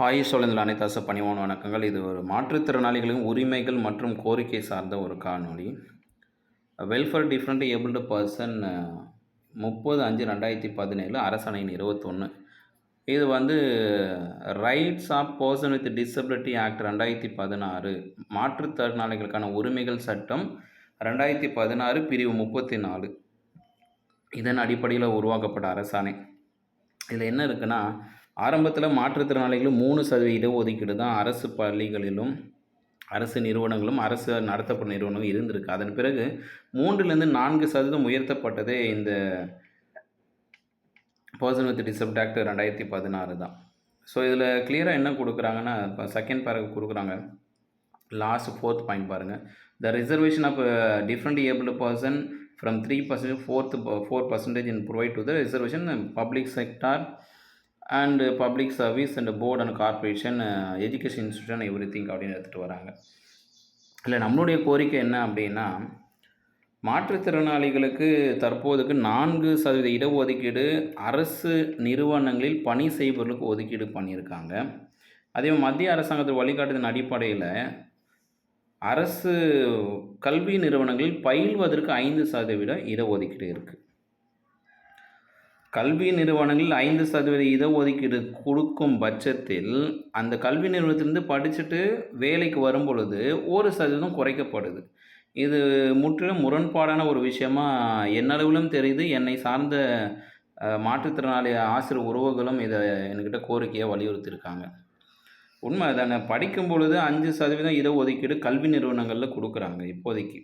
ஆயுஷ் சோழந்தில் அனைத்தாச பணிவான வணக்கங்கள். இது ஒரு மாற்றுத்திறனாளிகளின் உரிமைகள் மற்றும் கோரிக்கை சார்ந்த ஒரு காணொளி. வெல்ஃபேர் டிஃப்ரெண்ட் ஏபிள்டு பர்சன் முப்பது அஞ்சு ரெண்டாயிரத்தி பதினேழு அரசாணையின் இருபத்தொன்று இது வந்து rights of person with disability act ரெண்டாயிரத்தி பதினாறு மாற்றுத்திறனாளிகளுக்கான உரிமைகள் சட்டம் ரெண்டாயிரத்தி பதினாறு பிரிவு முப்பத்தி நாலு இதன் அடிப்படையில் உருவாக்கப்பட்ட அரசாணை. இதில் என்ன இருக்குன்னா ஆரம்பத்தில் மாற்றுத்திறனாளிகளும் மூணு சதவீத ஒதுக்கீடு தான் அரசு பள்ளிகளிலும் அரசு நிறுவனங்களும் அரசு நடத்தப்படும் நிறுவனங்களும் இருந்திருக்கு. அதன் பிறகு மூன்றுலேருந்து நான்கு சதவீதம் உயர்த்தப்பட்டதே இந்த பர்சன் வித் டிசப்ட் ஆக்ட் ரெண்டாயிரத்தி பதினாறு தான். ஸோ இதில் கிளியராக என்ன கொடுக்குறாங்கன்னா இப்போ செகண்ட் பேரக் கொடுக்குறாங்க. லாஸ்ட் ஃபோர்த் பாயிண்ட் பாருங்கள் the reservation of different abled person from three percentage fourth four percentage in provide to the reservation public sector and public service and board and corporation education institution everything அப்படின்னு எடுத்துகிட்டு வராங்க. இல்லை நம்மளுடைய கோரிக்கை என்ன அப்படின்னா மாற்றுத்திறனாளிகளுக்கு தற்போதுக்கு நான்கு சதவீத இடஒதுக்கீடு அரசு நிறுவனங்களில் பணி செய்பவர்களுக்கு ஒதுக்கீடு பண்ணியிருக்காங்க. அதே மத்திய அரசாங்கத்தில் வழிகாட்டுதலின் அடிப்படையில் அரசு கல்வி நிறுவனங்களில் பயில்வதற்கு ஐந்து சதவீத இடஒதுக்கீடு இருக்குது கல்வி நிறுவனங்களில் ஐந்து சதவீத இடஒதுக்கீடு கொடுக்கும் பட்சத்தில் அந்த கல்வி நிறுவனத்திலிருந்து படிச்சுட்டு வேலைக்கு வரும் பொழுது ஒரு சதவீதம் குறைக்கப்படுது. இது முற்றிலும் முரண்பாடான ஒரு விஷயமா என்னளவிலும் தெரியுது. என்னை சார்ந்த மாற்றுத்திறனாளி ஆசிரியர் உறவுகளும் இதை என்கிட்ட கோரிக்கையாக வலியுறுத்தியிருக்காங்க. உண்மை தானே படிக்கும் பொழுது அஞ்சு சதவீதம் இடஒதுக்கீடு கல்வி நிறுவனங்களில் கொடுக்குறாங்க இப்போதைக்கு.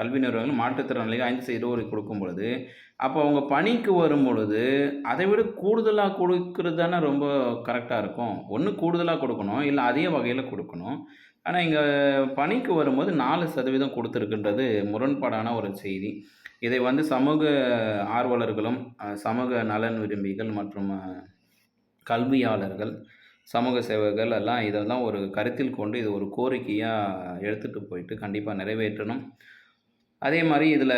கல்வி நிறுவனங்கள் மாற்றுத்திறனாளிகள் ஐந்து சதவீத இடஒதுக்கீடு கொடுக்கும் பொழுது அப்போ அவங்க பணிக்கு வரும் பொழுது அதை விட கூடுதலாக கொடுக்கறது தானே ரொம்ப கரெக்டாக இருக்கும். ஒன்று கூடுதலாக கொடுக்கணும் இல்லை அதே வகையில் கொடுக்கணும். ஆனால் இங்கே பணிக்கு வரும்போது நாலு சதவீதம் கொடுத்துருக்குன்றது முரண்பாடான ஒரு செய்தி. இதை வந்து சமூக ஆர்வலர்களும் சமூக நலன் விரும்பிகள் மற்றும் கல்வியாளர்கள் சமூக சேவகர்கள் எல்லாம் இதெல்லாம் ஒரு கருத்தில் கொண்டு இது ஒரு கோரிக்கையாக எடுத்துகிட்டு போயிட்டு கண்டிப்பாக நிறைவேற்றணும். அதே மாதிரி இதில்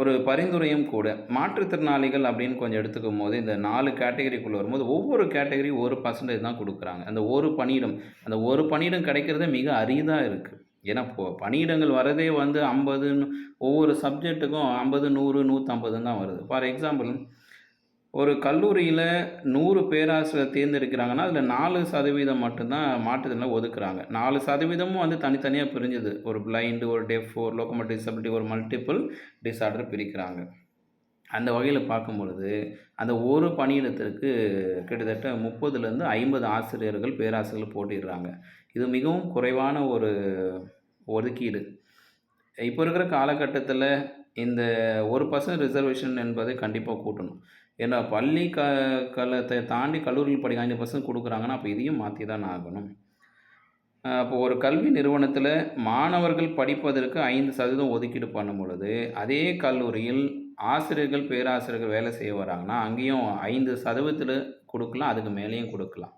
ஒரு பரிந்துரையும் கூட. மாற்றுத்திறனாளிகள் அப்படின்னு கொஞ்சம் எடுத்துக்கும் போது இந்த நாலு கேட்டகரிக்குள்ளே வரும்போது ஒவ்வொரு கேட்டகரி ஒரு பர்சன்டேஜ் தான் கொடுக்குறாங்க. அந்த ஒரு பணியிடம் அந்த ஒரு பணியிடம் கிடைக்கிறதே மிக அரிதாக இருக்குது ஏன்னா இப்போ பணியிடங்கள் வரதே வந்து ஐம்பதுன்னு ஒவ்வொரு சப்ஜெக்ட்டுக்கும் ஐம்பது நூறு நூற்றம்பதுன்னு தான் வருது. ஃபார் எக்ஸாம்பிள் ஒரு கல்லூரியில் நூறு பேராசிரியர் தேர்ந்தெடுக்கிறாங்கன்னா அதில் நாலு சதவீதம் மட்டும்தான் மாற்றுத்திறனை ஒதுக்குறாங்க. நாலு சதவீதமும் வந்து தனித்தனியாக பிரிஞ்சுது. ஒரு பிளைண்டு ஒரு டெஃப் ஒரு லோக்கோமோட்டிவ் டிசபிலிட்டி ஒரு மல்டிபிள் டிஸார்டர் பிரிக்கிறாங்க. அந்த வகையில் பார்க்கும் பொழுது அந்த ஒரு பணியிடத்திற்கு கிட்டத்தட்ட முப்பதுலேருந்து ஐம்பது ஆசிரியர்கள் பேராசிரியர்கள் போட்டிடுறாங்க இது மிகவும் குறைவான ஒரு ஒதுக்கீடு. இப்போ இருக்கிற காலகட்டத்தில் இந்த ஒரு பர்சன்ட் ரிசர்வேஷன் என்பதை கண்டிப்பாக கூட்டணும். ஏன்னா பள்ளி க கலத்தை தாண்டி கல்லூரியில் படிக்க ஐந்து பர்சன்ட் கொடுக்குறாங்கன்னா அப்போ இதையும் மாற்றி தான் ஆகணும் அப்போ ஒரு கல்வி நிறுவனத்தில் மாணவர்கள் படிப்பதற்கு ஐந்து சதவீதம் ஒதுக்கீடு பண்ணும் பொழுது அதே கல்லூரியில் ஆசிரியர்கள் பேராசிரியர்கள் வேலை செய்ய வராங்கன்னா அங்கேயும் ஐந்து சதவீதத்தில் கொடுக்கலாம் அதுக்கு மேலேயும் கொடுக்கலாம்.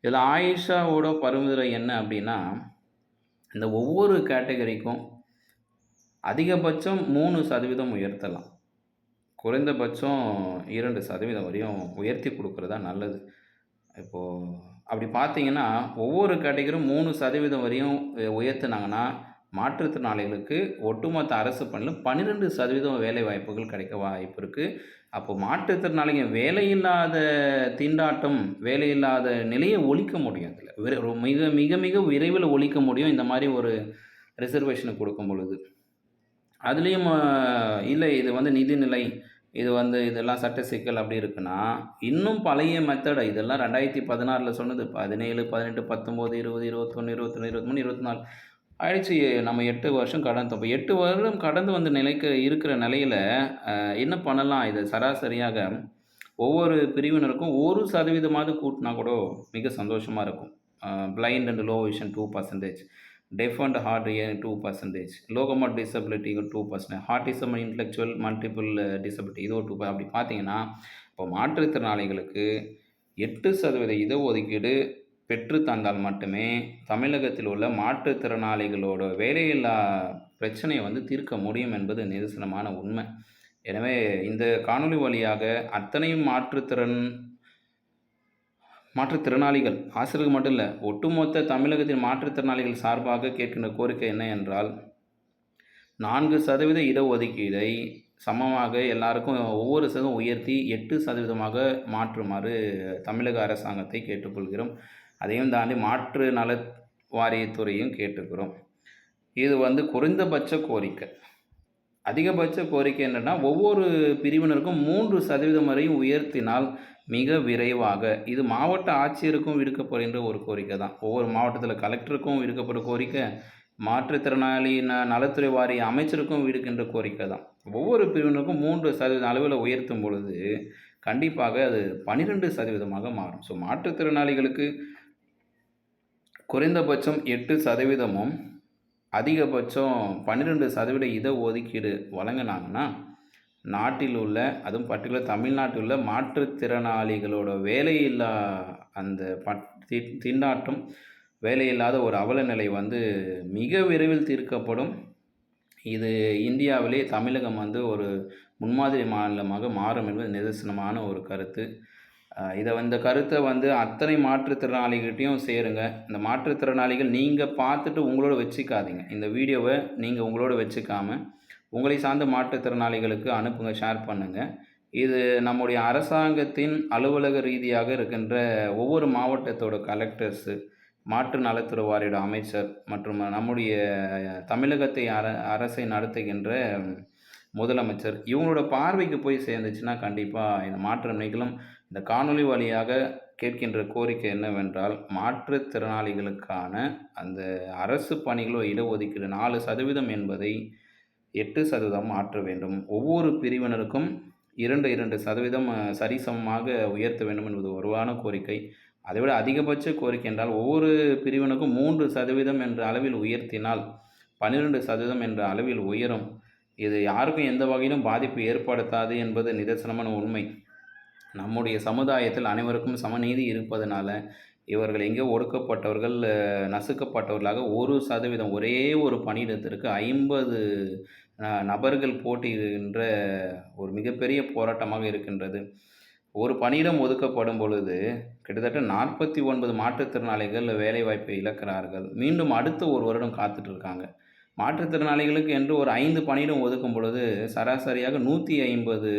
இதில் ஆயிஷாவோட பரிந்துரை என்ன அப்படின்னா இந்த ஒவ்வொரு கேட்டகரிக்கும் அதிகபட்சம் மூணு சதவீதம் உயர்த்தலாம். குறைந்தபட்சம் இரண்டு சதவீதம் வரையும் உயர்த்தி கொடுக்குறதா நல்லது. இப்போது அப்படி பார்த்தீங்கன்னா ஒவ்வொரு கேட்டகரியும் மூணு சதவீதம் வரையும் உயர்த்தினாங்கன்னா உயர்த்துனாங்கன்னா மாற்றுத்திறனாளிகளுக்கு ஒட்டுமொத்த அரசு பணியில் பன்னிரெண்டு சதவீதம் வேலை வாய்ப்புகள் கிடைக்க வாய்ப்பு இருக்குது அப்போது மாற்றுத்திறனாளிங்க வேலையில்லாத திண்டாட்டம் வேலையில்லாத நிலையை ஒழிக்க முடியும் அதில். மிக மிக மிக விரைவில் ஒழிக்க முடியும் இந்த மாதிரி ஒரு ரிசர்வேஷனை கொடுக்கும் பொழுது. அதுலேயும் இல்லை இது வந்து நிதிநிலை இது வந்து இதெல்லாம் சட்ட சிக்கல் அப்படி இருக்குன்னா இன்னும் பழைய மெத்தடை இதெல்லாம் ரெண்டாயிரத்தி பதினாறில் சொன்னது பதினேழு பதினெட்டு பத்தொம்போது இருபது இருபத்தொன்று இருபத்தொன்று இருபத்தி இருபத்தி நாலு ஆயிடுச்சு நம்ம எட்டு வருஷம் கடந்து இப்போ எட்டு வருடம் கடந்து வந்த நிலைக்கு இருக்கிற நிலையில் என்ன பண்ணலாம்? இது சராசரியாக ஒவ்வொரு பிரிவினருக்கும் ஒரு சதவீதமாவது கூட்டினா கூட மிக சந்தோஷமாக இருக்கும். Blind and low vision two percentage deaf and hard two percentage locomotor disability two percentage autism intellectual multiple disability இது ஒரு டூ அப்படி பார்த்தீங்கன்னா இப்போ மாற்றுத்திறனாளிகளுக்கு எட்டு சதவீத இடஒதுக்கீடு பெற்று தந்தால் மட்டுமே தமிழகத்தில் உள்ள மாற்றுத்திறனாளிகளோட வேலையில்லா பிரச்சனையை வந்து தீர்க்க முடியும் என்பது நிதர்சனமான உண்மை. எனவே இந்த காணொளி வழியாக அத்தனையும் மாற்றுத்திறன் மாற்றுத்திறனாளிகள். ஆசிரியர்கள் மட்டும் இல்லை ஒட்டுமொத்த தமிழகத்தின் மாற்றுத்திறனாளிகள் சார்பாக கேட்கின்ற கோரிக்கை என்ன என்றால் நான்கு சதவீத இடஒதுக்கீடை சமமாக எல்லாருக்கும் ஒவ்வொரு சதவீதம் உயர்த்தி எட்டு சதவீதமாக மாற்றுமாறு தமிழக அரசாங்கத்தை கேட்டுக்கொள்கிறோம். அதையும் தாண்டி மாற்று நல வாரியத்துறையும் கேட்டுக்கிறோம். இது வந்து குறைந்தபட்ச கோரிக்கை. அதிகபட்ச கோரிக்கை என்னென்னா ஒவ்வொரு பிரிவினருக்கும் மூன்று சதவீதம் வரையும் உயர்த்தினால் மிக விரைவாக இது மாவட்ட ஆட்சியருக்கும் விடுக்கப்படுகின்ற ஒரு கோரிக்கை தான். ஒவ்வொரு மாவட்டத்தில் கலெக்டருக்கும் விடுக்கப்பட்ட கோரிக்கை மாற்றுத்திறனாளி ந நலத்துறை வாரிய அமைச்சருக்கும் விடுக்கின்ற கோரிக்கை தான். ஒவ்வொரு பிரிவினருக்கும் மூன்று சதவீத அளவில் உயர்த்தும் பொழுது கண்டிப்பாக அது பன்னிரெண்டு சதவீதமாக மாறும். ஸோ மாற்றுத்திறனாளிகளுக்கு குறைந்தபட்சம் எட்டு சதவீதமும் அதிகபட்சம் பன்னிரெண்டு சதவீத இட ஒதுக்கீடு வழங்கினாங்கன்னா நாட்டில் உள்ள அதுவும் பர்டிகுலர் தமிழ்நாட்டில் உள்ள மாற்றுத்திறனாளிகளோட வேலையில்லா அந்த பட் தி திண்டாட்டம் வேலையில்லாத ஒரு அவல நிலை வந்து மிக விரைவில் தீர்க்கப்படும். இது இந்தியாவிலே தமிழகம் வந்து ஒரு முன்மாதிரி மாநிலமாக மாறும் என்பது நிதர்சனமான ஒரு கருத்து. இதை இந்த கருத்தை வந்து அத்தனை மாற்றுத்திறனாளிகிட்டையும் சேருங்க. இந்த மாற்றுத்திறனாளிகள் நீங்கள் பார்த்துட்டு உங்களோட வச்சுக்காதீங்க. இந்த வீடியோவை நீங்கள் உங்களோட வச்சுக்காமல் உங்களை சார்ந்த மாற்றுத்திறனாளிகளுக்கு அனுப்புங்க ஷேர் பண்ணுங்கள் இது நம்முடைய அரசாங்கத்தின் அலுவலக ரீதியாக இருக்கின்ற ஒவ்வொரு மாவட்டத்தோட கலெக்டர்ஸு மாற்று நலத்துறை வாரியோட அமைச்சர் மற்றும் நம்முடைய தமிழகத்தை அர அரசை நடத்துகின்ற முதலமைச்சர் இவங்களோட பார்வைக்கு போய் சேர்ந்துச்சுன்னா கண்டிப்பாக இந்த மாற்றம் நிகழும் இந்த காணொளி வழியாக கேட்கின்ற கோரிக்கை என்னவென்றால் மாற்றுத்திறனாளிகளுக்கான அந்த அரசு பணிகளோ இடஒதுக்கீடு நாலு சதவீதம் என்பதை எட்டு சதவீதம் மாற்ற வேண்டும். ஒவ்வொரு பிரிவினருக்கும் இரண்டு இரண்டு சதவீதம் சரிசமமாக உயர்த்த வேண்டும் என்பது ஒருவான கோரிக்கை. அதைவிட அதிகபட்ச கோரிக்கை என்றால் ஒவ்வொரு பிரிவினருக்கும் மூன்று சதவீதம் என்ற அளவில் உயர்த்தினால் பன்னிரெண்டு சதவீதம் என்ற அளவில் உயரும். இது யாருக்கும் எந்த வகையிலும் பாதிப்பு ஏற்படுத்தாது என்பது நிதர்சனமான உண்மை. நம்முடைய சமுதாயத்தில் அனைவருக்கும் சமநீதி இருப்பதனால இவர்கள் எங்கே ஒடுக்கப்பட்டவர்கள் நசுக்கப்பட்டவர்களாக ஒரு சதவீதம் ஒரே ஒரு பணியிடத்திற்கு ஐம்பது நபர்கள் போட்டியிடுகின்ற ஒரு மிகப்பெரிய போராட்டமாக இருக்கின்றது. ஒரு பணியிடம் ஒதுக்கப்படும் பொழுது கிட்டத்தட்ட நாற்பத்தி ஒன்பது மாற்றுத்திறனாளிகள் வேலைவாய்ப்பை இழக்கிறார்கள். மீண்டும் அடுத்த ஒரு வருடம் காத்துட்ருக்காங்க. மாற்றுத்திறனாளிகளுக்கு என்று ஒரு ஐந்து பணியிடம் ஒதுக்கும் பொழுது சராசரியாக நூற்றி ஐம்பது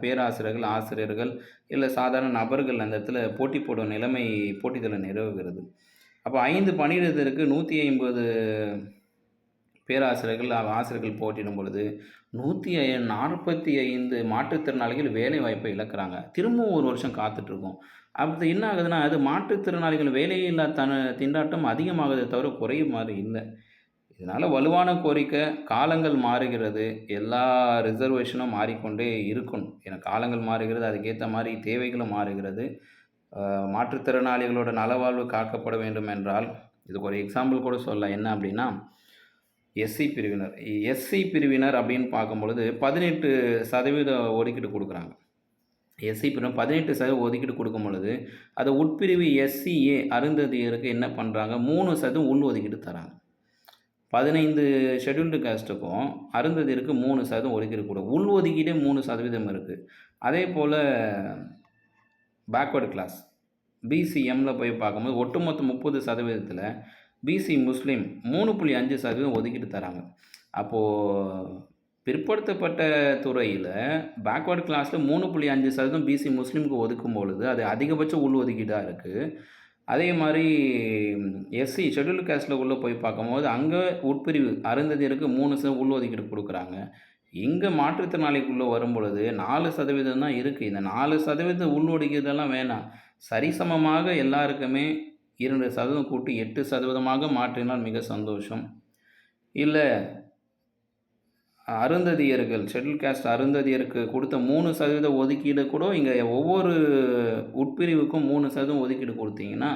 பேராசிரியர்கள் ஆசிரியர்கள் இல்லை சாதாரண நபர்கள் அந்த இடத்துல போட்டி போடும் நிலைமை போட்டித்தல நிலவுகிறது அப்போ ஐந்து பணியிடத்திற்கு நூற்றி ஐம்பது பேராசிரியர்கள் ஆசிரியர்கள் போட்டிடும் பொழுது நூற்றி ஐ நாற்பத்தி ஐந்து மாற்றுத்திறனாளிகள் வேலை வாய்ப்பை இழக்கிறாங்க. திரும்பவும் ஒரு வருஷம் காத்துட்ருக்கோம். அப்படி என்ன ஆகுதுன்னா அது மாற்றுத்திறனாளிகள் வேலையில்லா தன திண்டாட்டம் அதிகமாகுதே தவிர குறையும் மாதிரி இல்லை. இதனால் வலுவான கோரிக்கை காலங்கள் மாறுகிறது. எல்லா ரிசர்வேஷனும் மாறிக்கொண்டே இருக்கணும். ஏன்னா காலங்கள் மாறுகிறது அதுக்கேற்ற மாதிரி தேவைகளும் மாறுகிறது. மாற்றுத்திறனாளிகளோட நலவாழ்வு காக்கப்பட வேண்டும் என்றால் இதுக்கு ஒரு எக்ஸாம்பிள் கூட சொல்லலாம் என்ன அப்படின்னா எஸ்சி பிரிவினர். எஸ்சி பிரிவினர் அப்படின்னு பார்க்கும்பொழுது பதினெட்டு சதவீத ஒதுக்கீடு கொடுக்குறாங்க. எஸ்சி பிரிவினர் பதினெட்டு சதவீதம் ஒதுக்கீடு கொடுக்கும் பொழுது அதை உட்பிரிவு எஸ்சிஏ அருந்ததியருக்கு என்ன பண்ணுறாங்க மூணு சதவீதம் உள் ஒதுக்கீடு தராங்க. பதினைந்து ஷெட்யூல்டு காஸ்ட்டுக்கும் அருந்ததியருக்கு மூணு சதவீதம் ஒதுக்கீடு கொடு. உள் ஒதுக்கீடே மூணு சதவீதம் இருக்குது அதே போல் பேக்வர்டு கிளாஸ் பிசிஎம்மில் போய் பார்க்கும்போது ஒட்டுமொத்த முப்பது சதவீதத்தில் பிசி முஸ்லீம் மூணு புள்ளி அஞ்சு சதவீதம் ஒதுக்கிட்டு தராங்க. அப்போது பிற்படுத்தப்பட்ட துறையில் பேக்வர்டு கிளாஸில் மூணு புள்ளி அஞ்சு சதவீதம் பிசி முஸ்லீமுக்கு ஒதுக்கும் பொழுது அது அதிகபட்ச உள் ஒதுக்கீடாக இருக்குது அதே மாதிரி எஸ்சி ஷெட்யூல் கேஸ்ட்டில் உள்ளே போய் பார்க்கும்போது அங்கே உட்பிரிவு அருந்ததியருக்கு மூணு சதவீதம் உள் ஒதுக்கீடு கொடுக்குறாங்க. இங்கே மாற்றுத்திறனாளிக்குள்ளே வரும் பொழுது நாலு சதவீதம் தான் இருக்குது இந்த நாலு சதவீதம் உள் ஒதுக்கீடெல்லாம் வேணாம். சரிசமமாக எல்லாருக்குமே இரண்டு சதவீதம் கூட்டி எட்டு சதவீதமாக மாற்றினால் மிக சந்தோஷம். இல்லை அருந்ததியர்கள் ஷெட்யூல் காஸ்ட் அருந்ததியருக்கு கொடுத்த மூணு சதவீத ஒதுக்கீடு கூட இங்கே ஒவ்வொரு உட்பிரிவுக்கும் மூணு சதவீதம் ஒதுக்கீடு கொடுத்தீங்கன்னா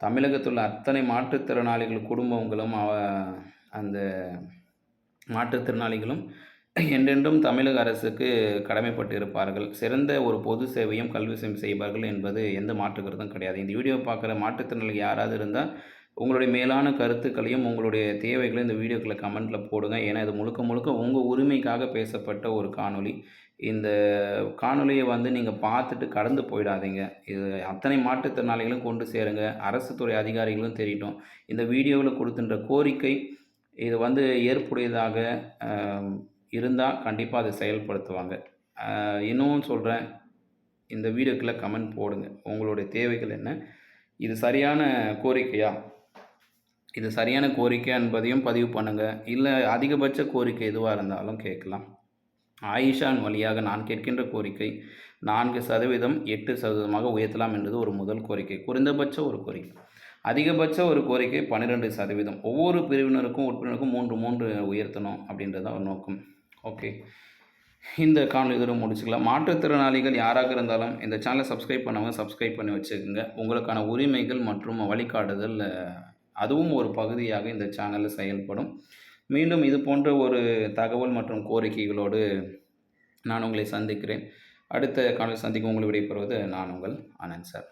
தமிழகத்தில் உள்ள அத்தனை மாற்றுத்திறனாளிகள் குடும்பங்களும் அந்த மாற்றுத்திறனாளிகளும் என்றென்றும் தமிழக அரசுக்கு கடமைப்பட்டு இருப்பார்கள் சிறந்த ஒரு பொது சேவையும் கல்வி சேவை செய்வார்கள் என்பது எந்த மாற்றுக்கிறதும் கிடையாது. இந்த வீடியோ பார்க்குற மாற்றுத்திறனாளி யாராவது இருந்தால் உங்களுடைய மேலான கருத்துக்களையும் உங்களுடைய தேவைகளையும் இந்த வீடியோக்களை கமெண்ட்டில் போடுங்க. ஏன்னா இது முழுக்க முழுக்க உங்கள் உரிமைக்காக பேசப்பட்ட ஒரு காணொளி. இந்த காணொளியை வந்து நீங்கள் பார்த்துட்டு கடந்து போயிடாதீங்க. இது அத்தனை மாற்றுத்திறனாளிகளும் கொண்டு சேருங்க. அரசு துறை அதிகாரிகளும் தெரியட்டும் இந்த வீடியோவில் கொடுத்துன்ற கோரிக்கை இது வந்து ஏற்புடையதாக இருந்தால் கண்டிப்பாக அதை செயல்படுத்துவாங்க. இன்னும் சொல்கிறேன் இந்த வீடியோக்கில் கமெண்ட் போடுங்க. உங்களுடைய தேவைகள் என்ன? இது சரியான கோரிக்கையா? இது சரியான கோரிக்கை என்பதையும் பதிவு பண்ணுங்கள் இல்லை அதிகபட்ச கோரிக்கை எதுவாக இருந்தாலும் கேட்கலாம். ஆயிஷான் வழியாக நான் கேட்கின்ற கோரிக்கை நான்கு சதவீதம் எட்டு சதவீதமாக உயர்த்தலாம் என்பது ஒரு முதல் கோரிக்கை. குறைந்தபட்ச ஒரு கோரிக்கை. அதிகபட்ச ஒரு கோரிக்கை பன்னிரெண்டு சதவீதம். ஒவ்வொரு பிரிவினருக்கும் உறுப்பினருக்கும் மூன்று மூன்று உயர்த்தணும் அப்படின்றது தான் ஒரு நோக்கம். ஓகே. இந்த காணொலி இதோட முடிச்சுக்கலாம். மாற்றுத்திறனாளிகள் யாராக இருந்தாலும் இந்த சேனலை சப்ஸ்கிரைப் பண்ணவங்க சப்ஸ்கிரைப் பண்ணி வச்சுக்கோங்க. உங்களுக்கான உரிமைகள் மற்றும் வழிகாட்டுதல் அதுவும் ஒரு பகுதியாக இந்த சேனலில் செயல்படும். மீண்டும் இது போன்ற ஒரு தகவல் மற்றும் கோரிக்கைகளோடு நான் உங்களை சந்திக்கிறேன். அடுத்த காணொலி சந்திக்கும் உங்களை விடைபெறுவது நான் உங்கள் ஆனந்த் சார்.